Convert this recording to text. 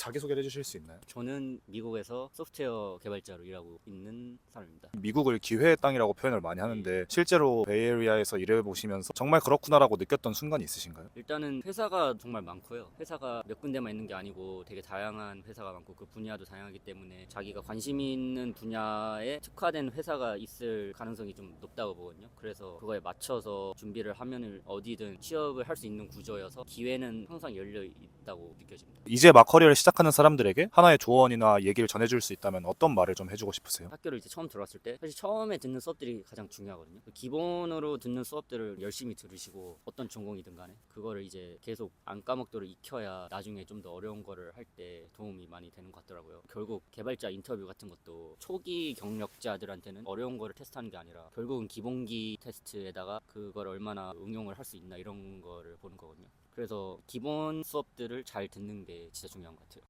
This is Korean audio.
자기소개를 해주실 수 있나요? 저는 미국에서 소프트웨어 개발자로 일하고 있는 사람입니다. 미국을 기회의 땅이라고 표현을 많이 하는데 실제로 베이에리아에서 일해보시면서 정말 그렇구나라고 느꼈던 순간이 있으신가요? 일단은 회사가 정말 많고요. 회사가 몇 군데만 있는 게 아니고 되게 다양한 회사가 많고 그 분야도 다양하기 때문에 자기가 관심 있는 분야에 특화된 회사가 있을 가능성이 좀 높다고 보거든요. 그래서 그거에 맞춰서 준비를 하면은 어디든 취업을 할 수 있는 구조여서 기회는 항상 열려 있다고 느껴집니다. 이제 막 커리어를 시작 하는 사람들에게 하나의 조언이나 얘기를 전해줄 수 있다면 어떤 말을 좀 해주고 싶으세요? 학교를 이제 처음 들어왔을 때 사실 처음에 듣는 수업들이 가장 중요하거든요. 그 기본으로 듣는 수업들을 열심히 들으시고 어떤 전공이든 간에 그거를 이제 계속 안 까먹도록 익혀야 나중에 좀 더 어려운 거를 할 때 도움이 많이 되는 것 같더라고요. 결국 개발자 인터뷰 같은 것도 초기 경력자들한테는 어려운 거를 테스트하는 게 아니라 결국은 기본기 테스트에다가 그걸 얼마나 응용을 할 수 있나 이런 거를 보는 거거든요. 그래서 기본 수업들을 잘 듣는 게 진짜 중요한 것 같아요.